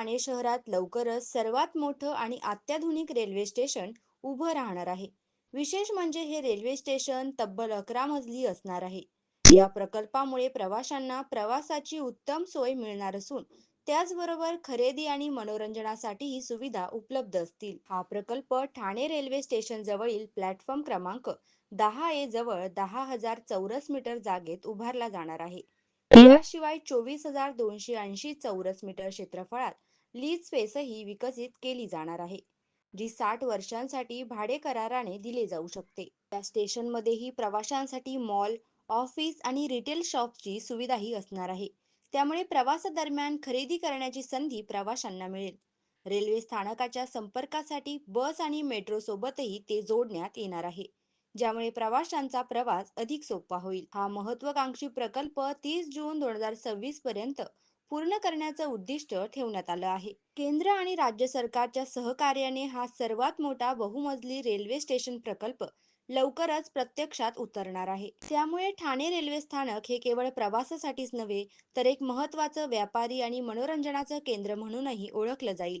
ठाणे शहरात लवकरच सर्वात मोठं आणि अत्याधुनिक रेल्वे स्टेशन उभं राहणार आहे. विशेष म्हणजे हे रेल्वे स्टेशन तब्बल अकरा मजली असणार आहे. या प्रकल्पामुळे प्रवाशांना प्रवासाची उत्तम सोय मिळणार असून त्याचबरोबर खरेदी आणि मनोरंजनासाठीही सुविधा उपलब्ध असतील. हा प्रकल्प ठाणे रेल्वे स्टेशन जवळील प्लॅटफॉर्म क्रमांक दहा ए जवळ दहा हजार चौरस मीटर जागेत उभारला जाणार आहे. याशिवाय चोवीस हजार दोनशे ऐंशी चौरस मीटर क्षेत्रफळात लीज स्पेसही विकसित केली जाणार आहे जी साठ वर्षांसाठी भाडे कराराने दिले जाऊ शकते. या स्टेशनमध्येही प्रवाशांसाठी मॉल ऑफिस आणि रिटेल शॉपची सुविधाही असणार आहे. त्यामुळे प्रवासादरम्यान खरेदी करण्याची संधी प्रवाशांना मिळेल. रेल्वे स्थानकाच्या संपर्कासाठी बस आणि मेट्रो सोबतही ते जोडण्यात येणार आहे ज्यामुळे प्रवाशांचा प्रवास अधिक सोपा होईल. हा महत्वाकांक्षी प्रकल्प तीस जून दोन हजार सव्वीस पर्यंत पूर्ण करण्याचं उद्दिष्ट ठेवण्यात आलं आहे. केंद्र आणि राज्य सरकारच्या सहकार्याने हा सर्वात मोठा बहुमजली रेल्वे स्टेशन प्रकल्प लवकरच प्रत्यक्षात उतरणार आहे. त्यामुळे ठाणे रेल्वे स्थानक हे केवळ प्रवासासाठीच नव्हे तर एक महत्वाचं व्यापारी आणि मनोरंजनाचं केंद्र म्हणूनही ओळखलं जाईल.